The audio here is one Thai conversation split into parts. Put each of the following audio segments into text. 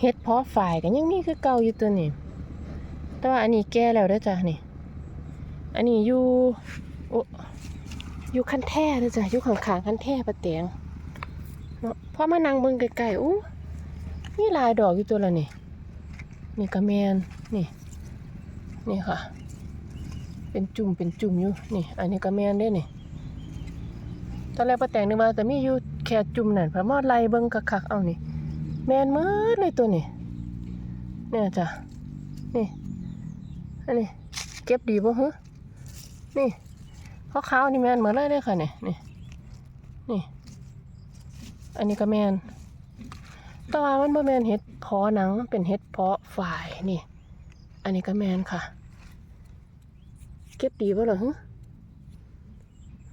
เฮ็ดเพาะฝ่ายกันยังมีคือเก่าอยู่ตัวนี้แต่ว่าอันนี้แก่แล้วด้อจ้ะนี่ อันนี้อยู่โอ้อยู่คันแท่ด้อจ้ะอยู่ข้างๆคันแท่ประแตงเนาะพอมานั่งเบิ่งไกลๆอู้มีลายดอกอยู่ตัวละนี่ นี่ก็แมนนี่ นี่ค่ะ เป็นจุ่มเป็นจุ่มอยู่นี่ อันนี้ก็แมนเด้นี่ตอนแรกป้าแตงนึกว่าแต่มีอยู่แค่จุ่มนั่นพระมอดไล่เบิ่งคักๆเอานี่ แมนมืดเลยตัวนี้เนี่ยจ้ะนี่อันนี้เก็บดีบ่ฮะนี่ขาวๆนี่แมนเหมือนเลยเด้ค่ะนี่นี่นี่อันนี้ก็แมนต่ว่ามันบ่แมนเห็ดเพาะหนังมันเป็นเห็ดเพาะฝ่ายนี่ อันนี้ก็แมนค่ะ เก็บดีบ่เหรอฮะ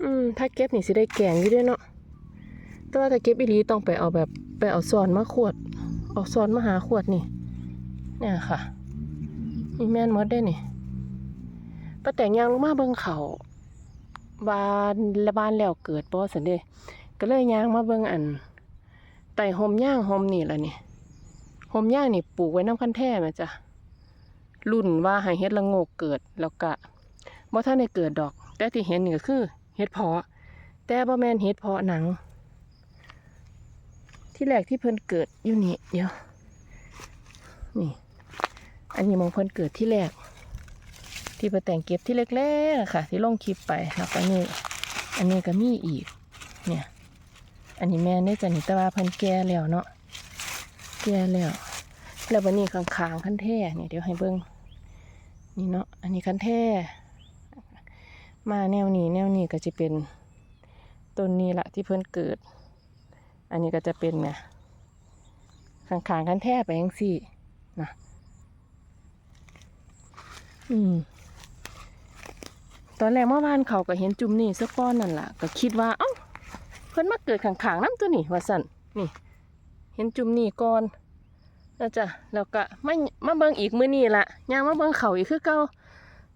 อืมถ้าเก็บนี่สิได้แกงอยู่ด้วยเนาะแต่ว่าถ้าเก็บอีหลีต้องไปเอาแบบไปเอาซอนมาขวด เอาซอนมาหาขวดนี่ เนี่ยค่ะนี่แม่นมดได้นี่ป้าแต่งยางลงมาเบิ่งเขาบานละบานแล้วเกิดบ่สันเด้ก็เลยยางมาเบิ่งอันไต่หมย่างหมนี่ละนี่หมย่างนี่ปลูกไว้น้ำคันแท้แม่จ้ะรุ่นว่าให้เฮ็ดละโงกเกิดแล้วก็บ่ทันได้เกิดดอก แต่ที่เห็นนี่ก็คือเฮ็ดเพาะ แต่บ่แม่นเฮ็ดเพาะหนัง ที่แรกที่เพิ่นเกิดอยู่นี่เดี๋ยว นี่ อันนี้มองเพิ่นเกิดที่แรก ที่ไปแต่งเก็บที่แรกๆค่ะ ที่ลงคลิปไปแล้วก็นี่อันนี้ก็มีอีก เนี่ย อันนี้แม่ได้จะนี่แต่ว่าเพิ่นแก่แล้วเนาะแก่แล้วแล้ววันนี้ข้างๆคันแท่เนี่ยเดี๋ยวให้เบิ่งนี่เนาะอันนี้คันแท่มาแนวนี้แนวนี้ก็จะเป็นต้นนี้ละที่เพิ่นเกิด อันนี้ก็จะเป็นไงขางๆกันแทบไปยังสี่นะอืมตอนแรกเมื่อวานเขาก็เห็นจุ่มนี่สักก้อนนั่นล่ะก็คิดว่าเอ้าเพิ่นมาเกิดขางๆน้ำตัวนี่ว่าสันนี่เห็นจุ่มนี่ก่อนแล้วจ้ะแล้วก็ไมามาเบิ่งอีกมือนี้ละย่างมาเบิ่งเขาอีกคือเก่า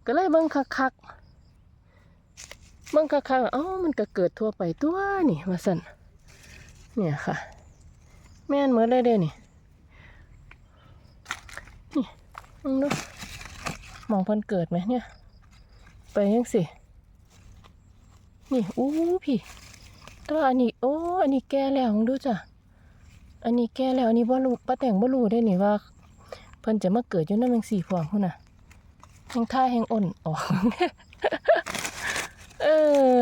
ก็เลยเบิ่งคักๆเบิ่งคักๆเอ้ามันก็เกิดทั่วไปตัวนี่ว่าสัน เนี่ยค่ะ แม่นเหมือนเลยเด้นี่นี่มองดูมองเพิ่นเกิดไหมเนี่ย ไปยังสิ นี่อู้พี่ตัวอันนี้โอ้อันนี้แก่แล้วมองดูจ้ะอันนี้แก่แล้วอันนี้บ่รู้ป้าแต่งบ่รู้ได้นี่ว่าเพิ่นจะมาเกิดอยู่นั่นแมงสี่พวงพุ่นน่ะแห่งท่าแห่งอ่อนออก เออ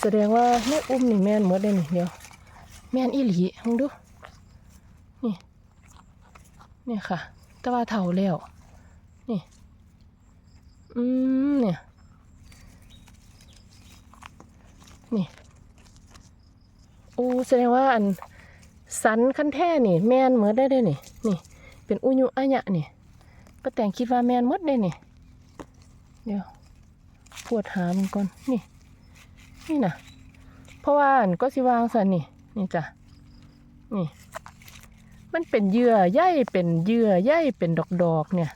แสดงว่าแม่อุ้มนี่แม่นหมดเลยนี่เดี๋ยว แม่นอีหลีมึงดู นี่เนี่ยค่ะ แต่ว่าเท่าแล้ว นี่ อืมเนี่ย นี่ โอ้แสดงว่าอันสันคันแท่นี่ แม่นหมดได้เลยนี่ นี่ เป็นอุยุอะยะนี่ป้าแต่งคิดว่าแม่นหมดได้นี่ เดี๋ยวปวดหามก่อน นี่ นี่นะเพราะว่าอันก็สิวางสันนี่นี่จ้ะนี่ มันเป็นเยื่อใยเป็นเยื่อใยเป็นดอกดอกเนี่ย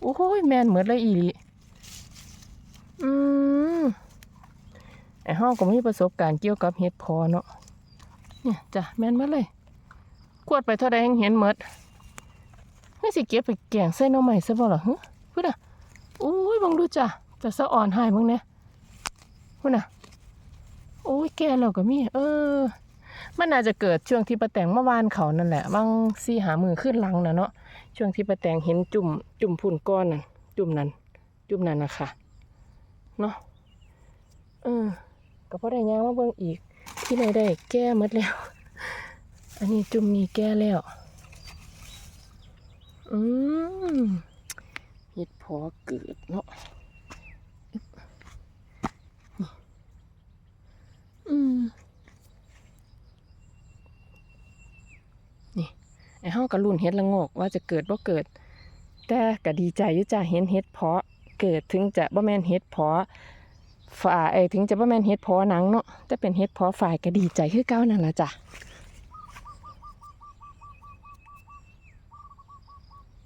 โอ้ยแมนเหมือนเลยอีลีอืมไอห้องก็มีประสบการณ์เกี่ยวกับเห็ดพอเนาะเนี่ยจ้ะแมนมาเลยกวดไปเท่าใดยังเห็นเหมดนี่สิเก็บไปแกงใส่น่องใหม่ซะบ่ล่ะฮึพูดอะโอ้ยบังดูจ้ะจะสะอ่อนหายบังเนี่ยพูดอะ โอ้ยแก่แล้วก็มี เออ มันอาจจะเกิดช่วงที่ป้าแตงเมื่อวานเขานั่นแหละบางซี่หามือขึ้นหลังนะเนาะช่วงที่ป้าแตงเห็นจุ่ม จุ่มพุ่นก้อนน่ะจุ่มนั้น จุ่มนั้นนะคะเนาะเออก็พอได้ยางมาเบิ่งอีก ที่ไหนได้แก้หมดแล้ว อันนี้จุ่มนี้แก้แล้ว อืมเห็ดพอเกิดเนาะ อืม นี่ไอ้เฮาก็ลุ้นเฮ็ดละงกว่าจะเกิดบ่เกิด แต่ก็ดีใจอยู่จ้าเห็นเฮ็ดเพาะเกิดถึงจะบ่แม่นเฮ็ดเพาะฝ่ายไอ้ยถึงจะบ่แม่นเฮ็ดเพาะหนังเนาะแต่เป็นเฮ็ดเพาะฝ่ายก็ดีใจคือเก่านั่นล่ะจ้ะ